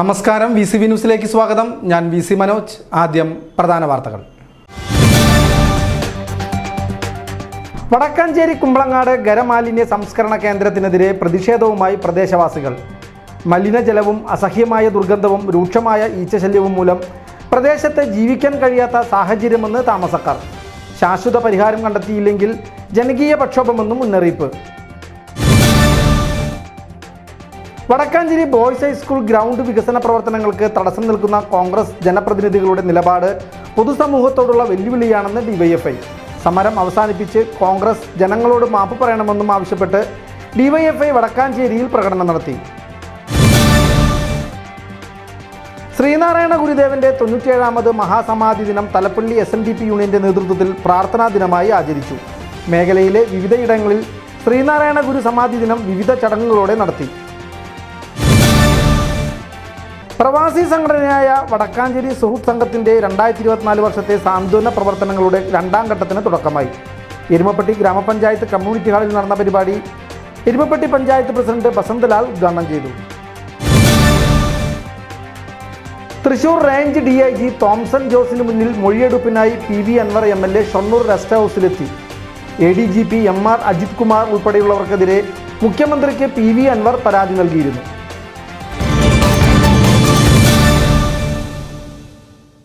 നമസ്കാരം V C V ന്യൂസിലേക്ക് സ്വാഗതം. ഞാൻ വി സി മനോജ്. ആദ്യം പ്രധാന വാർത്തകൾ. വടക്കാഞ്ചേരി കുമ്പളങ്ങാട് ഖരമാലിന്യ സംസ്കരണ കേന്ദ്രത്തിനെതിരെ പ്രതിഷേധവുമായി പ്രദേശവാസികൾ. മലിനജലവും അസഹ്യമായ ദുർഗന്ധവും രൂക്ഷമായ ഈച്ചശല്യവും മൂലം പ്രദേശത്ത് ജീവിക്കാൻ കഴിയാത്ത സാഹചര്യമെന്ന് താമസക്കാർ. ശാശ്വത പരിഹാരം കണ്ടെത്തിയില്ലെങ്കിൽ ജനകീയ പ്രക്ഷോഭമെന്നും മുന്നറിയിപ്പ്. വടക്കാഞ്ചേരി ബോയ്സ് ഹൈസ്കൂൾ ഗ്രൗണ്ട് വികസന പ്രവർത്തനങ്ങൾക്ക് തടസ്സം നിൽക്കുന്ന കോൺഗ്രസ് ജനപ്രതിനിധികളുടെ നിലപാട് പൊതുസമൂഹത്തോടുള്ള വെല്ലുവിളിയാണെന്ന് ഡിവൈഎഫ്ഐ. സമരം അവസാനിപ്പിച്ച് കോൺഗ്രസ് ജനങ്ങളോട് മാപ്പ് പറയണമെന്നും ആവശ്യപ്പെട്ട് ഡിവൈഎഫ്ഐ വടക്കാഞ്ചേരിയിൽ പ്രകടനം നടത്തി. ശ്രീനാരായണ ഗുരുദേവന്റെ തൊണ്ണൂറ്റിയേഴാമത് മഹാസമാധി ദിനം Thalappilly S N D P യൂണിയന്റെ നേതൃത്വത്തിൽ പ്രാർത്ഥനാ ദിനമായി ആചരിച്ചു. മേഖലയിലെ വിവിധയിടങ്ങളിൽ ശ്രീനാരായണ ഗുരു സമാധി ദിനം വിവിധ ചടങ്ങുകളോടെ നടത്തി. പ്രവാസി സംഘടനയായ വടക്കാഞ്ചേരി സുഹൃത്ത് സംഘത്തിന്റെ രണ്ടായിരത്തി ഇരുപത്തിനാല് വർഷത്തെ സാന്ത്വന പ്രവർത്തനങ്ങളുടെ രണ്ടാം ഘട്ടത്തിന് തുടക്കമായി. എരുമപ്പെട്ടി ഗ്രാമപഞ്ചായത്ത് കമ്മ്യൂണിറ്റി ഹാളിൽ നടന്ന പരിപാടി എരുമപ്പെട്ടി പഞ്ചായത്ത് പ്രസിഡന്റ് ബസന്തലാൽ ഉദ്ഘാടനം ചെയ്തു. Thrissur range D I G Thomson ജോസിന് മുന്നിൽ മൊഴിയെടുപ്പിനായി P V Anvar M L A Shoranur rest ഹൗസിലെത്തി. A D G P M R Ajith Kumar ഉൾപ്പെടെയുള്ളവർക്കെതിരെ മുഖ്യമന്ത്രിക്ക് പി വി അൻവർ പരാതി നൽകിയിരുന്നു.